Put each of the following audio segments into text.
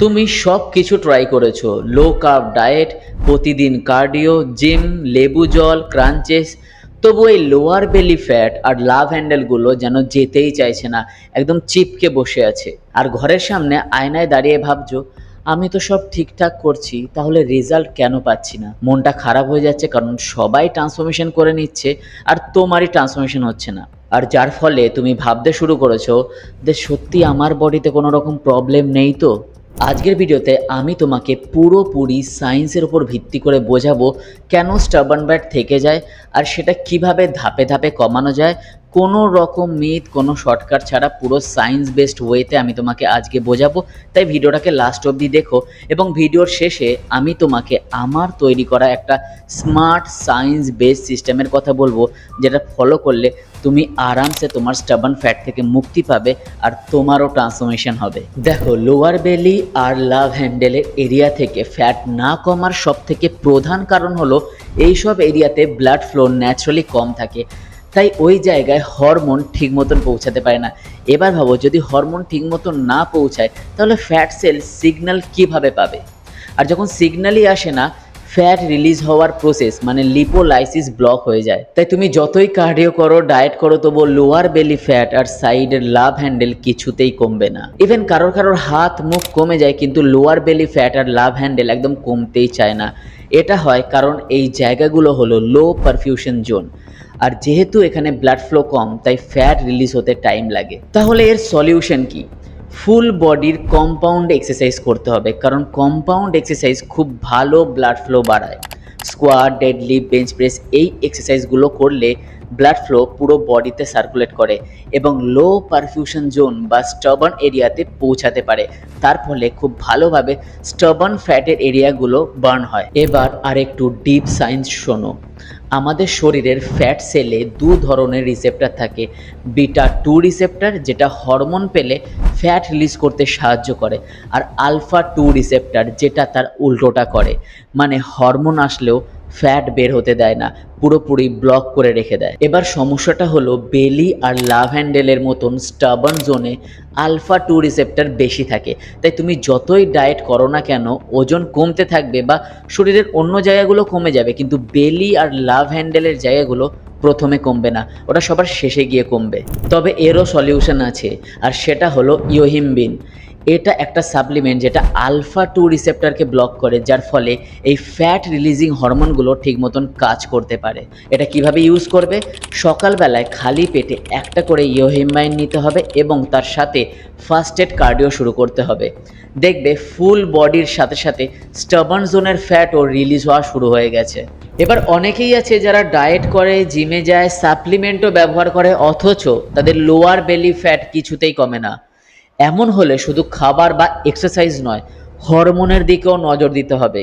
তুমি সব কিছু ট্রাই করেছ। লো কার্ব ডায়েট প্রতিদিন কার্ডিও জিম লেবু জল ক্রাঞ্চেস তবু এই লোয়ার বেলি ফ্যাট আর লাভ হ্যান্ডেলগুলো যেন যেতেই চাইছে না, একদম চিপকে বসে আছে। আর ঘরের সামনে আয়নায় দাঁড়িয়ে ভাবছ, আমি তো সব ঠিকঠাক করছি, তাহলে রেজাল্ট কেন পাচ্ছি না? মনটা খারাপ হয়ে যাচ্ছে কারণ সবাই ট্রান্সফরমেশন করে নিচ্ছে আর তোমারই ট্রান্সফরমেশন হচ্ছে না। আর যার ফলে তুমি ভাবতে শুরু করেছ যে সত্যি আমার বডিতে কোনো রকম প্রবলেম নেই তো? আজকের ভিডিওতে আমি তোমাকে পুরোপুরি সায়েন্সের উপর ভিত্তি করে বোঝাবো কেন স্টাবন ব্যাট থেকে যায় আর সেটা কীভাবে ধাপে ধাপে কমানো যায় কোনো রকম মিথ, কোনো শর্টকাট ছাড়া পুরো সায়েন্স বেসড ওয়েতে আমি তোমাকে আজকে বোঝাবো। তাই ভিডিওটাকে লাস্ট অবধি দেখো এবং ভিডিওর শেষে আমি তোমাকে আমার তৈরি করা একটা স্মার্ট সায়েন্স বেসড সিস্টেমের কথা বলব, যেটা ফলো করলে তুমি আরামসে তোমার স্টাবার্ন ফ্যাট থেকে মুক্তি পাবে আর তোমারও ট্রান্সফরমেশন হবে। দেখো লোয়ার বেলি আর লাভ হ্যান্ডেলের এরিয়া থেকে ফ্যাট না কমার সব থেকে প্রধান কারণ হলো, এইসব এরিয়াতে ব্লাড ফ্লো ন্যাচারালি কম থাকে। তাই ওই জায়গায় হরমোন ঠিক মতন পৌঁছাতে পারে না। এবার ভাবো, যদি হরমোন ঠিক মতন না পৌঁছায়, তাহলে ফ্যাট সেল সিগন্যাল কীভাবে পাবে? আর যখন সিগন্যালই আসে না ফ্যাট রিলিজ হওয়ার প্রসেস মানে লিপোলাইসিস ব্লক হয়ে যায়। তাই তুমি যতই কার্ডিও করো ডায়েট করো তবু লোয়ার বেলি ফ্যাট আর সাইডের লাভ হ্যান্ডেল কিছুতেই কমবে না। ইভেন কারোর কারোর হাত মুখ কমে যায়, কিন্তু লোয়ার বেলি ফ্যাট আর লাভ হ্যান্ডেল একদম কমতেই চায় না। এটা হয় কারণ এই জায়গাগুলো হলো লো পারফিউশন জোন আর যেহেতু এখানে ব্লাড ফ্লো কম, তাই ফ্যাট রিলিজ হতে টাইম লাগে। তাহলে এর সলিউশন কি? ফুল বডির কম্পাউন্ড এক্সারসাইজ করতে হবে, কারণ কম্পাউন্ড এক্সারসাইজ খুব ভালো ব্লাড ফ্লো বাড়ায়। স্কোয়াড ডেডলি বেঞ্চ প্রেস এই এক্সারসাইজগুলো করলে ব্লাড ফ্লো পুরো বডিতে সার্কুলেট করে এবং লো পারফিউশন জোন বা স্টবার্ন এরিয়াতে পৌঁছাতে পারে। তার ফলে খুব ভালোভাবে স্টবার্ন ফ্যাটের এরিয়াগুলো বার্ন হয়। এবার আর একটু ডিপ সায়েন্স শোনো। আমাদের শরীরের ফ্যাট সেলে দু ধরনের রিসেপ্টার থাকে। বিটা টু রিসেপ্টার যেটা হরমোন পেলে ফ্যাট রিলিজ করতে সাহায্য করে, আর আলফা টু রিসেপ্টার যেটা তার উল্টোটা করে। মানে হরমোন আসলেও ফ্যাট বের হতে দেয় না, পুরোপুরি ব্লক করে রেখে দেয়। এবার সমস্যাটা হলো বেলি আর লাভ হ্যান্ডেলের মতন স্টাবন জোনে আলফা টু রিসেপ্টার বেশি থাকে। তাই তুমি যতই ডায়েট করো না কেন, ওজন কমতে থাকবে বা শরীরের অন্য জায়গাগুলো কমে যাবে, কিন্তু বেলি আর লাভ হ্যান্ডেলের জায়গাগুলো প্রথমে কমবে না, ওটা সবার শেষে গিয়ে কমবে। তবে এরও সলিউশন আছে, আর সেটা হলো ইয়োহিমবিন এটা একটা সাপ্লিমেন্ট যেটা আলফা টু রিসেপ্টারকে ব্লক করে, যার ফলে এই ফ্যাট রিলিজিং হরমোনগুলো ঠিক মতন কাজ করতে পারে। এটা কীভাবে ইউজ করবে? সকালবেলায় খালি পেটে একটা করে ইয়োহিম্বাইন নিতে হবে এবং তার সাথে ফার্স্ট এড কার্ডিও শুরু করতে হবে। দেখবে ফুল বডির সাথে সাথে স্টাবার্ন জোনের ফ্যাটও রিলিজ হওয়া শুরু হয়ে গেছে। এবার অনেকেই আছে যারা ডায়েট করে জিমে যায় সাপ্লিমেন্টও ব্যবহার করে, অথচ তাদের লোয়ার বেলি ফ্যাট কিছুতেই কমে না। এমন হলে শুধু খাবার বা এক্সারসাইজ নয় হরমোনের দিকেও নজর দিতে হবে।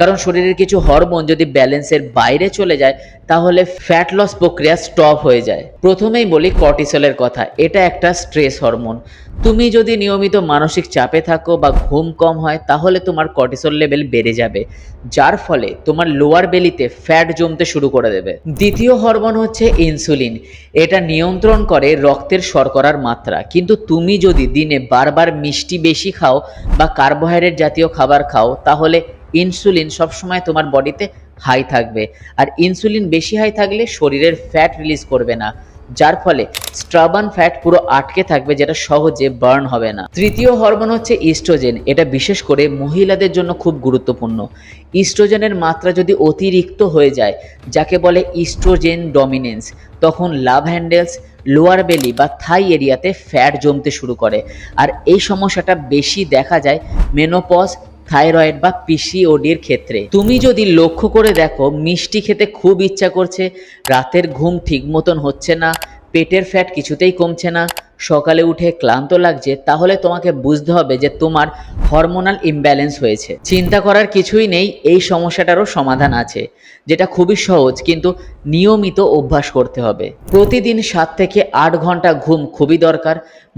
কারণ শরীরের কিছু হরমোন যদি ব্যালেন্সের বাইরে চলে যায়, তাহলে ফ্যাট লস প্রক্রিয়া স্টপ হয়ে যায়। প্রথমেই বলি কর্টিসলের কথা, এটা একটা স্ট্রেস হরমোন তুমি যদি নিয়মিত মানসিক চাপে থাকো বা ঘুম কম হয়, তাহলে তোমার কর্টিসল লেভেল বেড়ে যাবে, যার ফলে তোমার লোয়ার বেলিতে ফ্যাট জমতে শুরু করে দেবে। দ্বিতীয় হরমোন হচ্ছে ইনসুলিন এটা নিয়ন্ত্রণ করে রক্তের শর্করার মাত্রা। কিন্তু তুমি যদি দিনে বারবার মিষ্টি বেশি খাও বা কার্বোহাইড্রেট জাতীয় খাবার খাও, তাহলে ইনসুলিন সবসময় তোমার বডিতে হাই থাকবে। আর ইনসুলিন বেশি হাই থাকলে শরীরের ফ্যাট রিলিজ করবে না। যার ফলে স্ট্রাবান ফ্যাট পুরো আটকে থাকবে, যেটা সহজে বার্ন হবে না। তৃতীয় হরমোন হচ্ছে ইস্ট্রোজেন এটা বিশেষ করে মহিলাদের জন্য খুব গুরুত্বপূর্ণ। ইস্ট্রোজেনের মাত্রা যদি অতিরিক্ত হয়ে যায়, যাকে বলে ইস্ট্রোজেন ডমিনেন্স তখন লাভ হ্যান্ডেলস লোয়ার বেলি বা থাই এরিয়াতে ফ্যাট জমতে শুরু করে। আর এই সমস্যাটা বেশি দেখা যায় মেনোপজ থাইরয়েড বা পিসিওডির ক্ষেত্রে। তুমি যদি লক্ষ্য করে দেখো, মিষ্টি খেতে খুব ইচ্ছা করছে, রাতের ঘুম ঠিক মতন হচ্ছে না, পেটের ফ্যাট কিছুতেই কমছে না সকালে উঠে ক্লান্ত লাগছে, তাহলে তোমাকে বুঝতে হবে যে তোমার হরমোনাল ইমব্যালেন্স হয়েছে। চিন্তা করার কিছুই নেই, এই সমস্যাটারও সমাধান আছে, যেটা খুবই সহজ, কিন্তু নিয়মিত অভ্যাস করতে হবে। প্রতিদিন সাত থেকে আট ঘণ্টা ঘুম খুবই দরকার,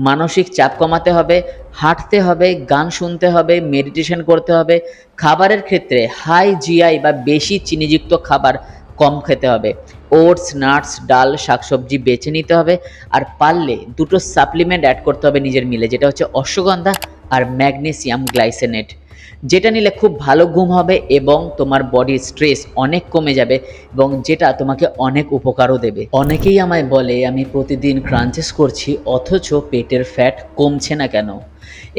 মানসিক চাপ কমাতে হবে, হাঁটতে হবে, গান শুনতে হবে মেডিটেশন করতে হবে। খাবারের ক্ষেত্রে হাই জিআই বা বেশি চিনিযুক্ত খাবার কম খেতে হবে। ওটস, নাটস, ডাল, শাকসবজি বেছে নিতে হবে আর পারলে দুটো সাপ্লিমেন্ট অ্যাড করতে হবে নিজের মিলে, যেটা হচ্ছে অশ্বগন্ধা আর ম্যাগনেসিয়াম গ্লাইসেনেট। যেটা নিলে খুব ভালো ঘুম হবে এবং তোমার বডির স্ট্রেস অনেক কমে যাবে এবং যেটা তোমাকে অনেক উপকারও দেবে। অনেকেই আমায় বলে, আমি প্রতিদিন ক্রাঞ্চেস করছি, অথচ পেটের ফ্যাট কমছে না কেন?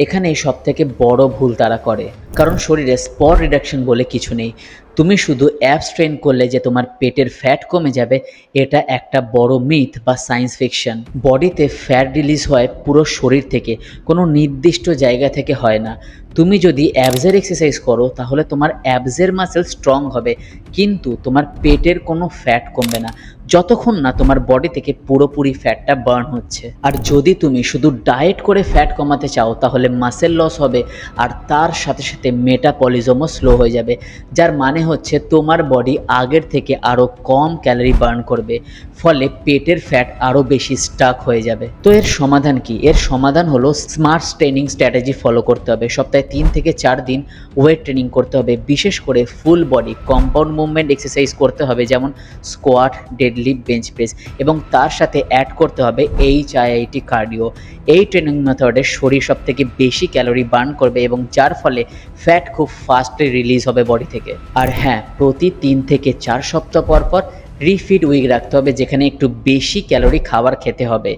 এখানে সব থেকে বড় ভুল তারা করে। কারণ শরীরে স্পট রিডাকশন বলে কিছু নেই। তুমি শুধু অ্যাপস ট্রেন করলে যে তোমার পেটের ফ্যাট কমে যাবে, এটা একটা বড় মিথ বা সায়েন্স ফিকশন বডিতে ফ্যাট রিলিজ হয় পুরো শরীর থেকে, কোনো নির্দিষ্ট জায়গা থেকে হয় না। তুমি যদি অ্যাবসের এক্সারসাইজ করো, তাহলে তোমার অ্যাবসের মাসেল স্ট্রং হবে, কিন্তু তোমার পেটের কোনো ফ্যাট কমবে না। যতক্ষণ না তোমার বডি থেকে পুরোপুরি ফ্যাটটা বার্ন হচ্ছে। আর যদি তুমি শুধু ডায়েট করে ফ্যাট কমাতে চাও, তাহলে মাসেল লস হবে আর তার সাথে সাথে মেটাপলিজমও স্লো হয়ে যাবে। যার মানে হচ্ছে তোমার বডি আগের থেকে আরও কম ক্যালোরি বার্ন করবে, ফলে পেটের ফ্যাট আরও বেশি স্টাক হয়ে যাবে। তো এর সমাধান কি? এর সমাধান হলো স্মার্ট ট্রেনিং স্ট্র্যাটেজি ফলো করতে হবে। সপ্তাহে তিন থেকে চার দিন ওয়েট ট্রেনিং করতে হবে। বিশেষ করে full body compound movement exercise করতে হবে, যেমন স্কোয়াট ডেডলিফট বেঞ্চ প্রেস এবং তার সাথে অ্যাড করতে হবে এইচ আইআইটি কার্ডিও এই ট্রেনিং মেথডে শরীর সব থেকে বেশি ক্যালোরি বার্ন করবে এবং যার ফলে ফ্যাট খুব ফাস্টলি রিলিজ হবে বডি থেকে। আর হ্যাঁ প্রতি তিন থেকে চার সপ্তাহ পর পর রিফিড উইক রাখতে হবে, যেখানে একটু বেশি ক্যালোরি খাবার খেতে হবে,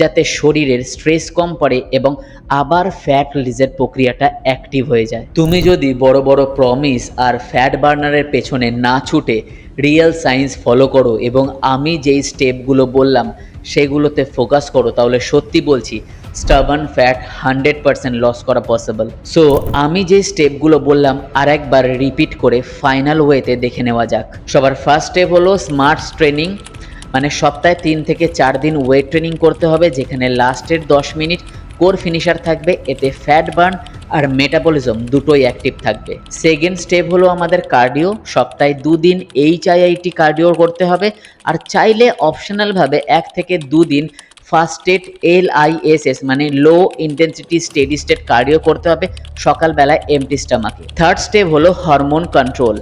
যাতে শরীরের স্ট্রেস কম পড়ে এবং আবার ফ্যাট রিলিজের প্রক্রিয়াটা অ্যাক্টিভ হয়ে যায়। তুমি যদি বড় বড় প্রমিস আর ফ্যাট বার্নারের পেছনে না ছুটে রিয়েল সায়েন্স ফলো করো এবং আমি যেই স্টেপগুলো বললাম, সেগুলোতে ফোকাস করো, তাহলে সত্যি বলছি stubborn fat hundred percent loss করা পসিবল সো আমি যে স্টেপগুলো বললাম আর একবার রিপিট করে ফাইনাল ওয়েতে দেখে নেওয়া যাক। সবার ফার্স্ট স্টেপ হলো স্মার্ট ট্রেনিং মানে সপ্তাহে তিন থেকে চার দিন ওয়েট ট্রেনিং করতে হবে, যেখানে লাস্টের দশ মিনিট কোর ফিনিশার থাকবে, এতে ফ্যাট বার্ন আর মেটাবলিজম দুটোই অ্যাক্টিভ থাকবে। সেকেন্ড স্টেপ হলো আমাদের কার্ডিও সপ্তাহে দুদিন এইচ আইআইটি কার্ডিও করতে হবে, আর চাইলে অপশনালভাবে এক থেকে দুদিন ফাস্টেড এল আইএসএস মানে low intensity steady state cardio করতে হবে সকালবেলায় এমটি স্টামাকে থার্ড স্টেপ হলো হরমোন কন্ট্রোল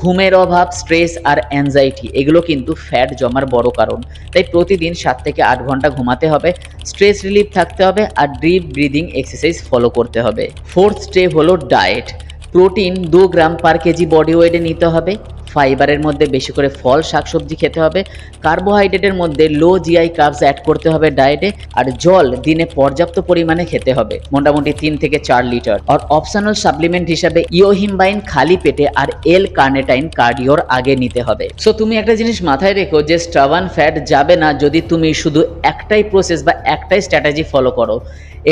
ঘুমের অভাব স্ট্রেস আর অ্যাংজাইটি এগুলো কিন্তু ফ্যাট জমার বড় কারণ। তাই প্রতিদিন সাত থেকে আট ঘণ্টা ঘুমাতে হবে স্ট্রেস রিলিফ থাকতে হবে আর ডিপ ব্রিদিং এক্সারসাইজ ফলো করতে হবে। ফোর্থ স্টেপ হলো ডায়েট প্রোটিন দু গ্রাম পার কেজি বডি ওয়েটে নিতে হবে। ফাইবারের মধ্যে বেশি করে ফল, শাকসবজি খেতে হবে। কার্বোহাইড্রেটের মধ্যে লো জিআই কার্বস অ্যাড করতে হবে ডায়েটে আর জল দিনে পর্যাপ্ত পরিমাণে খেতে হবে, মোটামুটি তিন থেকে চার লিটার। আর অপশনাল সাপ্লিমেন্ট হিসাবে ইওহিমবাইন খালি পেটে আর এল কার্নেটাইন কার্ডিওর আগে নিতে হবে। সো তুমি একটা জিনিস মাথায় রেখো যে স্টাভান ফ্যাট যাবে না যদি তুমি শুধু একটাই প্রসেস বা একটাই স্ট্র্যাটেজি ফলো করো।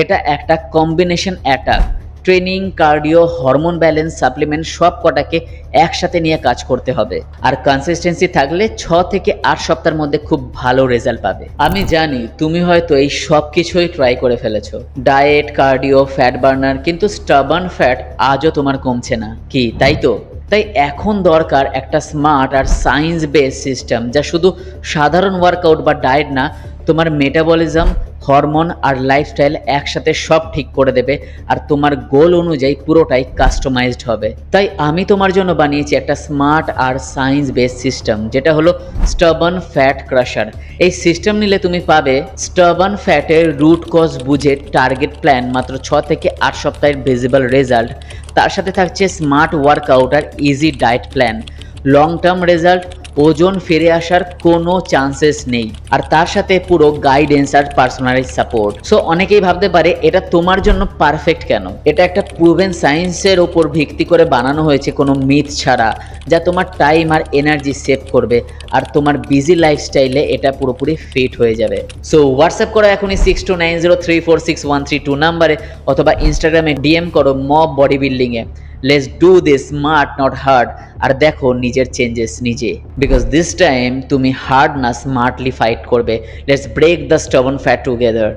এটা একটা combination attack training, cardio, hormone balance, supplement সব কটাকে একসাথে নিয়ে কাজ করতে হবে। আর কনসিস্টেন্সি থাকলে ছ থেকে আট সপ্তাহের মধ্যে খুব ভালো রেজাল্ট পাবে। আমি জানি তুমি হয়তো এই সব কিছুই ট্রাই করে ফেলেছো। ডায়েট কার্ডিও ফ্যাট বার্নার কিন্তু স্টাবার্ন ফ্যাট আজও তোমার কমছে না। কি, তাই তো? তাই এখন দরকার একটা স্মার্ট আর সায়েন্স বেস সিস্টেম যা শুধু সাধারণ ওয়ার্কআউট বা ডায়েট না, তোমার মেটাবলিজম হরমোন আর লাইফস্টাইল একসাথে সব ঠিক করে দেবে আর তোমার গোল অনুযায়ী পুরোটাই কাস্টমাইজড হবে। তাই আমি তোমার জন্য বানিয়েছি একটা স্মার্ট আর সায়েন্স বেস সিস্টেম যেটা হলো স্টাবান ফ্যাট ক্রাশার এই সিস্টেম নিলে তুমি পাবে স্টাবান ফ্যাটের রুট কজ বুঝে টার্গেট প্ল্যান মাত্র ছ থেকে আট সপ্তাহের ভিজিবল রেজাল্ট তার সাথে থাকছে স্মার্ট ওয়ার্কআউট আর easy diet plan long term result ওজন ফিরে আসার কোনো চান্সেস নেই। আর তার সাথে পুরো গাইডেন্স আর পার্সোনালাইজ সাপোর্ট সো অনেকেই ভাবতে পারে, এটা তোমার জন্য পারফেক্ট কেন? এটা একটা প্রুভেন সায়েন্সের ওপর ভিত্তি করে বানানো হয়েছে কোনো মিথ ছাড়া, যা তোমার টাইম আর এনার্জি সেভ করবে, আর তোমার বিজি লাইফস্টাইলে এটা পুরোপুরি ফিট হয়ে যাবে। সো হোয়াটসঅ্যাপ করো এখনই six two nine zero three four six one three two নাম্বারে অথবা ইনস্টাগ্রামে ডিএম করো মব বডি বিল্ডিংয়ে let's do this smart not hard আর দেখো, নিজের চেঞ্জেস নিজে। বিকজ দিস টাইম তুমি হার্ড না স্মার্টলি ফাইট করবে। Let's break the stubborn fat together